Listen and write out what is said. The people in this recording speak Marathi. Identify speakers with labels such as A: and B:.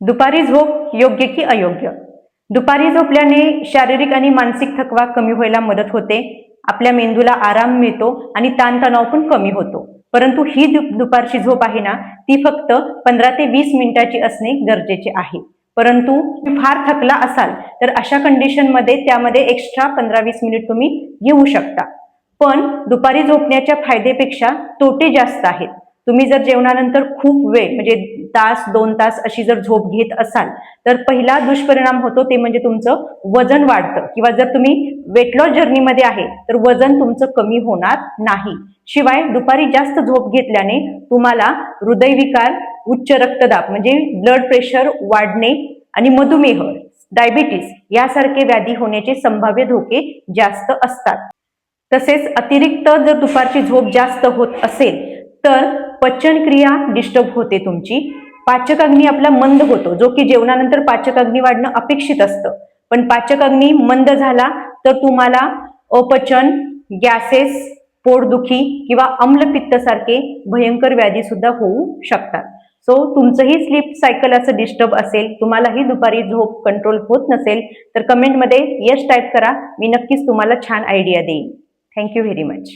A: दुपारी झोप योग्य की अयोग्य? दुपारी झोपल्याने शारीरिक आणि मानसिक थकवा कमी व्हायला मदत होते आपल्या मेंदूला आराम मिळतो आणि ताणतणाव पण कमी होतो. परंतु ही दुपारची झोप आहे ना ती फक्त पंधरा ते वीस मिनिटाची असणे गरजेचे आहे. परंतु फार थकला असाल तर अशा कंडिशनमध्ये त्यामध्ये एक्स्ट्रा पंधरा वीस मिनिट तुम्ही घेऊ शकता. पण दुपारी झोपण्याच्या फायदेपेक्षा तोटे जास्त आहेत. तुम्ही जर जेवणानंतर खूप वेळ म्हणजे तास दोन तास अशी जर झोप घेत असाल तर पहिला दुष्परिणाम होतो ते म्हणजे तुमचं वजन वाढतं. किंवा जर तुम्ही वेट लॉस जर्नीमध्ये आहे तर वजन तुमचं कमी होणार नाही. शिवाय दुपारी जास्त झोप घेतल्याने तुम्हाला हृदयविकार उच्च रक्तदाब म्हणजे ब्लड प्रेशर वाढणे आणि मधुमेह डायबिटीस यासारखे व्याधी होण्याचे संभाव्य धोके जास्त असतात. तसेच अतिरिक्त जर दुपारची झोप जास्त होत असेल तर पचनक्रिया डिस्टर्ब होते तुमची. पाचक अग्नी आपला मंद होतो जो की जेवणानंतर पाचक अग्नी वाढणं अपेक्षित असतं. पण पाचक अग्नी मंद झाला तर तुम्हाला अपचन गॅसेस पोटदुखी किंवा अम्लपित्त सारखे भयंकर व्याधी सुद्धा होऊ शकतात. सो तुमचंही स्लीप सायकल असं डिस्टर्ब असेल तुम्हालाही दुपारी झोप कंट्रोल होत नसेल तर कमेंटमध्ये यश टाईप करा. मी नक्कीच तुम्हाला छान आयडिया देईन. Thank you very much